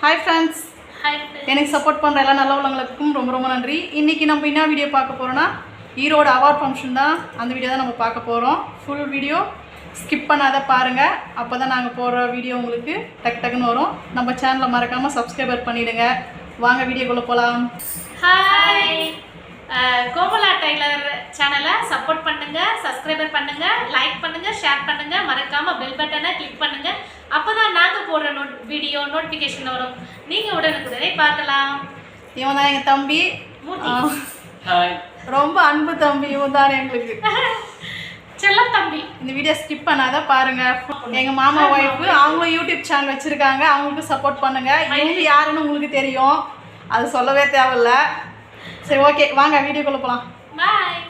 Hi friends எனக்கு support பண்ணுற எல்லா நல்ல உள்ளவங்களுக்கும் ரொம்ப ரொம்ப நன்றி. இன்றைக்கி நம்ம என்ன வீடியோ பார்க்க போகிறோன்னா ஈரோடு அவார்ட் ஃபங்க்ஷன் தான் அந்த வீடியோ தான் நம்ம பார்க்க போகிறோம் ஃபுல் வீடியோ ஸ்கிப் பண்ணாத பாருங்கள் அப்போ தான் நாங்கள் போடுற வீடியோ உங்களுக்கு டக் டக்குன்னு வரும். நம்ம சேனலை மறக்காமல் சப்ஸ்கிரைபர் பண்ணிவிடுங்க வாங்க வீடியோக்குள்ளே போகலாம் ஹாய் கோமலா டெய்லர் சேனலை சப்போர்ட் பண்ணுங்க சப்ஸ்கிரைபர் பண்ணுங்க லைக் பண்ணுங்க ஷேர் பண்ணுங்க. மறக்காம பெல் பட்டனை கிளிக் பண்ணுங்க. அப்பதான் நாங்க போடுற நோட் வீடியோ நோட்டிஃபிகேஷன் வரும். நீங்க உடனுக்குடனே பார்க்கலாம். இவன் தான் எங்கள் தம்பி. ரொம்ப அன்பு தம்பி இவன் தான் எங்களுக்கு. செல்லம் தம்பி. இந்த வீடியோ ஸ்கிப் பண்ணாத பாருங்க. எங்க மாமா ஒய்ஃபு அவங்களும் யூடியூப் சேனல் வச்சிருக்காங்க. அவங்களுக்கு சப்போர்ட் பண்ணுங்க. இவங்க யாருன்னு உங்களுக்கு தெரியும். அது சொல்லவே தேவையில்ல. சரி ஓகே வாங்க வீடியோக்குள்ள போலாம். பாய்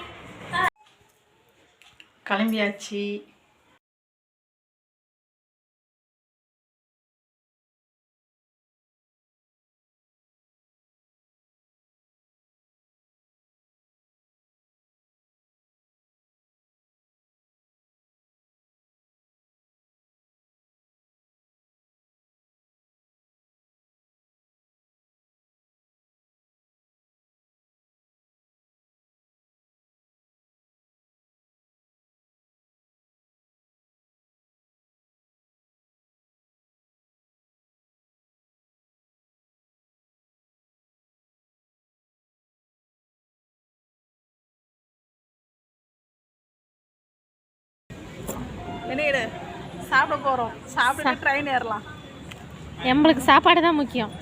கிளம்பியாச்சு. வெளியிடு சாப்பிட போறோம். சாப்பிட்டு ட்ரெயின் ஏறலாம். எங்களுக்கு சாப்பாடு தான் முக்கியம்.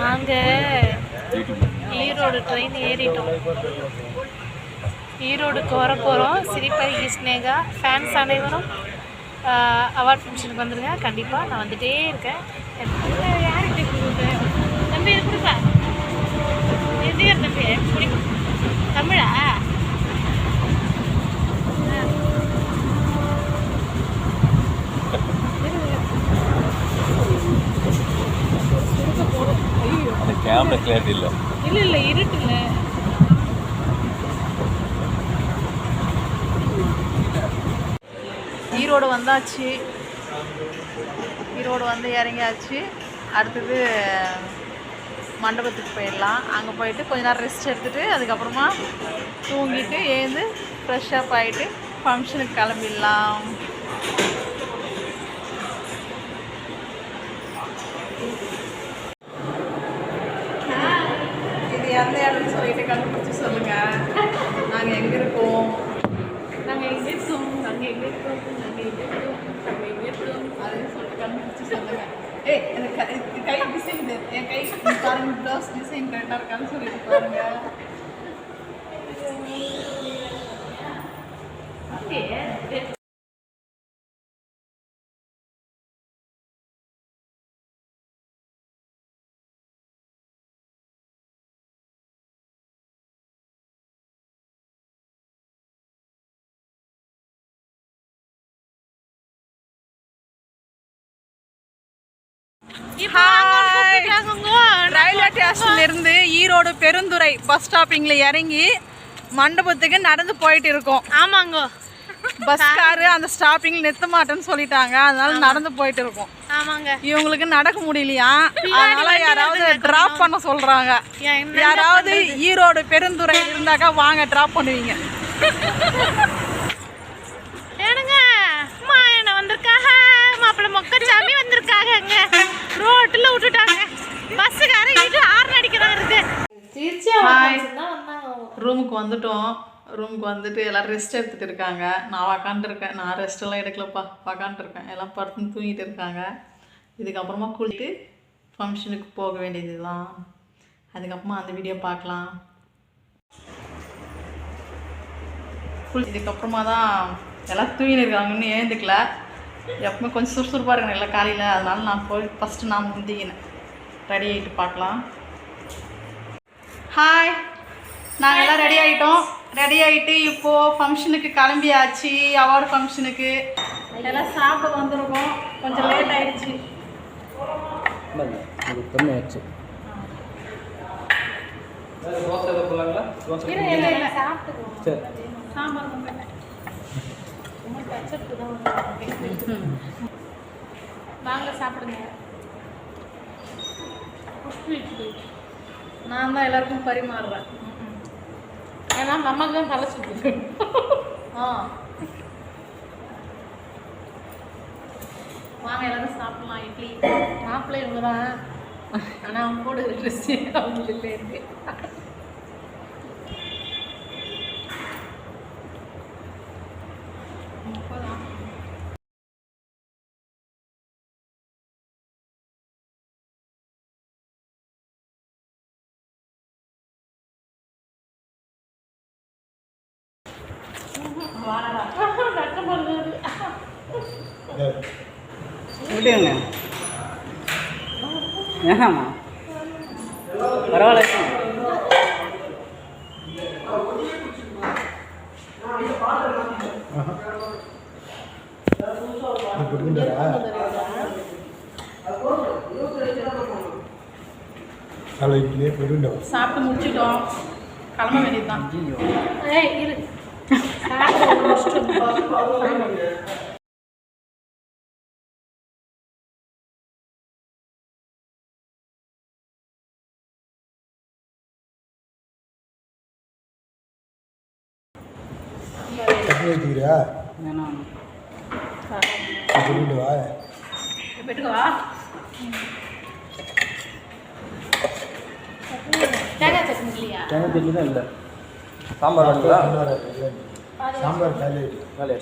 நாங்கள் ஈரோடு ட்ரெயின் ஏறிட்டோம். ஈரோடுக்கு வர போகிறோம் சிரிப்பை ஸ்னேகா ஃபேன்ஸ் அனைவரும் அவார்ட் ஃபங்க்ஷனுக்கு வந்துருங்க. கண்டிப்பாக நான் வந்துட்டே இருக்கேன். யார்கிட்ட கொடுப்பேன் தம்பி இது கொடுப்பா? எது தம்பி? பிடிக்கும் தமிழா? கேமரா கிளியரிட்டி இல்லை. இல்லை இல்லை இருட்டுல. ஈரோடு வந்தாச்சு. ஈரோடு வந்து இறங்கியாச்சு. அடுத்தது மண்டபத்துக்கு போயிடலாம். அங்கே போயிட்டு கொஞ்ச நேரம் ரெஸ்ட் எடுத்துகிட்டு அதுக்கப்புறமா தூங்கிட்டு ஏந்து ஃப்ரெஷ் அப் ஆகிட்டு ஃபங்க்ஷனுக்கு கிளம்பிடலாம். இது எந்த இடம்னு சொல்லிட்டு கண்டுபிடிச்சி சொல்லுங்கள் நாங்கள் எங்கே இருக்கோம்? இருக்கோம் நாங்கள் எங்கே இருக்கோம் நாங்கள் எங்கே இருக்கோம் நாங்கள் எங்கே இருக்கோம் அதையும் சொல்லிட்டு கண்டுபிடிச்சு சொல்லுங்க ஏய் எனக்கு கை- இது கை டிசைன் என் கை ரயில்வே ஸ்டேஷன்ல இருந்து ஈரோடு பெருந்துறை பஸ் ஸ்டாப்பிங்ல இறங்கி மண்டபத்துக்கு நடந்து போயிட்டு இருக்கோம். ஆமாங்க. பஸ்காரு அந்த ஸ்டாப்பிங்ல நிறுத்த மாட்டேன்னு சொல்லிட்டாங்க. அதனால நடந்து போயிட்டு இருக்கோம். ஆமாங்க. இவங்களுக்கு நடக்க முடியலையா? அதனால யாராவது டிராப் பண்ண சொல்றாங்க. என்ன யாராவது ஈரோடு பெருந்துறை இருந்தாக்கா வாங்க டிராப் பண்ணுவீங்க. ஏனுங்க மாயனை வந்திருக்காக மாப்பிள்ளை மொக்கச்சாமி ரூமுக்கு வந்துட்டோம். ரூமுக்கு வந்துட்டு எல்லாம் ரெஸ்ட் எடுத்துகிட்டு இருக்காங்க. நான் உக்காந்துருக்கேன். நான் ரெஸ்ட்டெல்லாம் எடுக்கலப்பா. இருக்கேன் எல்லாம் படுத்துன்னு தூங்கிட்டு இருக்காங்க. இதுக்கப்புறமா குளிட்டு ஃபங்க்ஷனுக்கு போக வேண்டியது தான் அதுக்கப்புறமா அந்த வீடியோ பார்க்கலாம். குளி இதுக்கப்புறமா தான் எல்லாம் தூங்கிட்டு இருக்காங்க. இன்னும் ஏந்துக்கல எப்பவுமே கொஞ்சம் சுறுசுறுப்பாக இருக்கணும் இல்லை காலையில். அதனால நான் போய் ஃபஸ்ட்டு நான் முந்திக்கினேன். ரெடி ஆகிட்டு பார்க்கலாம். ஹாய் நாங்கள் எல்லாம் ரெடி ஆகிட்டோம் ரெடி ஆகிட்டு இப்போது ஃபங்க்ஷனுக்கு கிளம்பியாச்சு. அவார்டு ஃபங்க்ஷனுக்கு எல்லாம் சாப்பிட வந்திருக்கோம். கொஞ்சம் லேட் ஆயிடுச்சு. கம்மி ஆயிடுச்சு. வாங்க சாப்பிடுங்க. நான் தான் எல்லாருக்கும் பரிமாறுவேன் ஏன்னா நமக்கு தான் தலை சுற்றுது ஆ. வாங்க எல்லாரும் சாப்பிடலாம். இட்லி. மாப்பிள்ளை இவங்க தான் ஆனால் அவங்க கூட ட்ரெஸ் அவங்களுக்கு இருக்கு. வாடா. நட்டம் பண்ணுறது விட்டுங்க ஏமா பரவாயில்ல சாப்பிட்டு முடிச்சிட்டோம். கிளம்ப வேண்டியதுதான். ஏய் இரு. கீரை வீட்டு வா. பெட்டுக்கவா தேங்காய் சட்னி இல்லையா? தேங்காய் சட்னி இல்லை. சாம்பார் சாம்பார் சாம்பார் காலி. காலி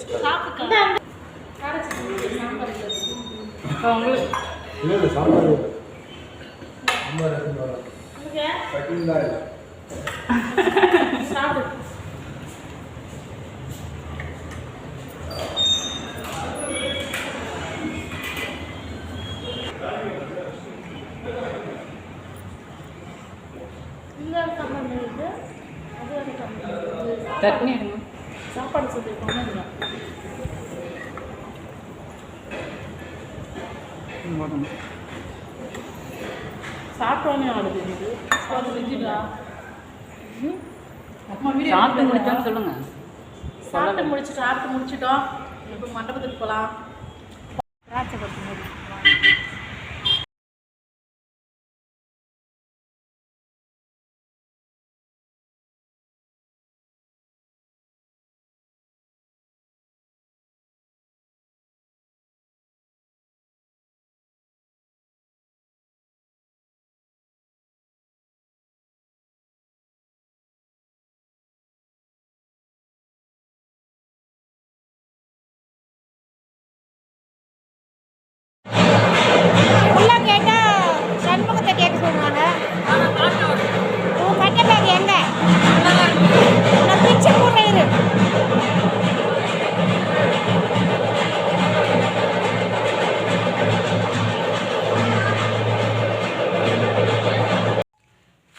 இல்லை இல்லை சாம்பார் சாம்பார் சட்டிங்களா சாப்பிடு தட்னி எடுங்க. சாப்பாடு சொல்லியிருக்கோம். சாப்பிட்டோன்னே ஆடுது இது. அது செஞ்சுட்டா? அம்மா வீடியோ சாப்பிட்டு முடிச்சான்னு சொல்லுங்க. சாப்பிட்டு முடிச்சுட்டு சாப்பிட்டு முடிச்சிட்டோம். இப்போ மண்டபத்துக்கு போகலாம் திராட்சை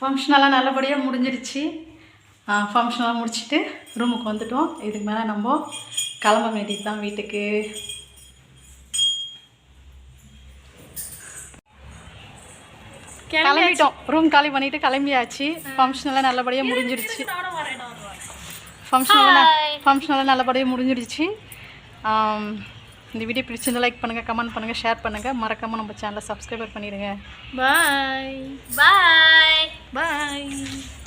ஃபங்க்ஷனெல்லாம் நல்லபடியாக முடிஞ்சிருச்சு. ஃபங்க்ஷனெல்லாம் முடிச்சுட்டு ரூமுக்கு வந்துட்டோம். இதுக்கு மேலே நம்ம கிளம்ப வேண்டியது தான் வீட்டுக்கு. கிளம்பிட்டோம். ரூம் காலி பண்ணிட்டு கிளம்பியாச்சு. ஃபங்க்ஷன் எல்லாம் நல்லபடியாக முடிஞ்சிருச்சு. ஃபங்க்ஷன் எல்லாம் ஃபங்க்ஷன் எல்லாம் நல்லபடியாக முடிஞ்சிருச்சு. இந்த வீடியோ பிடிச்சிருந்தா லைக் பண்ணுங்கள் கமெண்ட் பண்ணுங்கள் ஷேர் பண்ணுங்கள் மறக்காமல் நம்ம சேனலை சப்ஸ்கிரைபர் பண்ணிடுங்க. பாய் பாய் Bye!